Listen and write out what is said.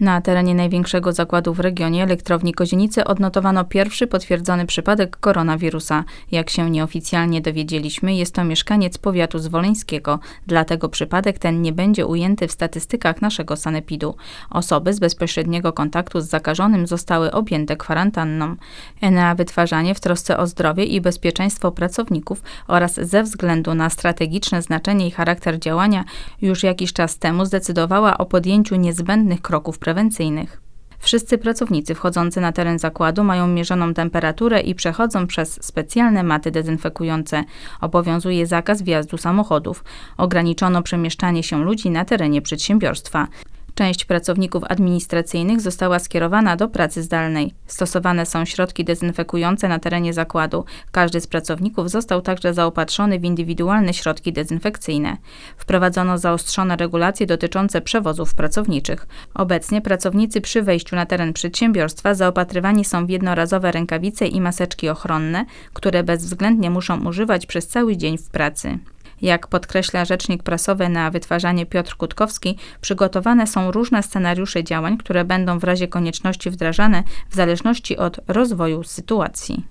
Na terenie największego zakładu w regionie, elektrowni Kozienice, odnotowano pierwszy potwierdzony przypadek koronawirusa. Jak się nieoficjalnie dowiedzieliśmy, jest to mieszkaniec powiatu zwoleńskiego, dlatego przypadek ten nie będzie ujęty w statystykach naszego sanepidu. Osoby z bezpośredniego kontaktu z zakażonym zostały objęte kwarantanną. Enea Wytwarzanie w trosce o zdrowie i bezpieczeństwo pracowników oraz ze względu na strategiczne znaczenie i charakter działania już jakiś czas temu zdecydowała o podjęciu niezbędnych kroków prewencyjnych. Wszyscy pracownicy wchodzący na teren zakładu mają mierzoną temperaturę i przechodzą przez specjalne maty dezynfekujące. Obowiązuje zakaz wjazdu samochodów. Ograniczono przemieszczanie się ludzi na terenie przedsiębiorstwa. Część pracowników administracyjnych została skierowana do pracy zdalnej. Stosowane są środki dezynfekujące na terenie zakładu. Każdy z pracowników został także zaopatrzony w indywidualne środki dezynfekcyjne. Wprowadzono zaostrzone regulacje dotyczące przewozów pracowniczych. Obecnie pracownicy przy wejściu na teren przedsiębiorstwa zaopatrywani są w jednorazowe rękawice i maseczki ochronne, które bezwzględnie muszą używać przez cały dzień w pracy. Jak podkreśla rzecznik prasowy na wytwarzanie Piotr Kutkowski, przygotowane są różne scenariusze działań, które będą w razie konieczności wdrażane w zależności od rozwoju sytuacji.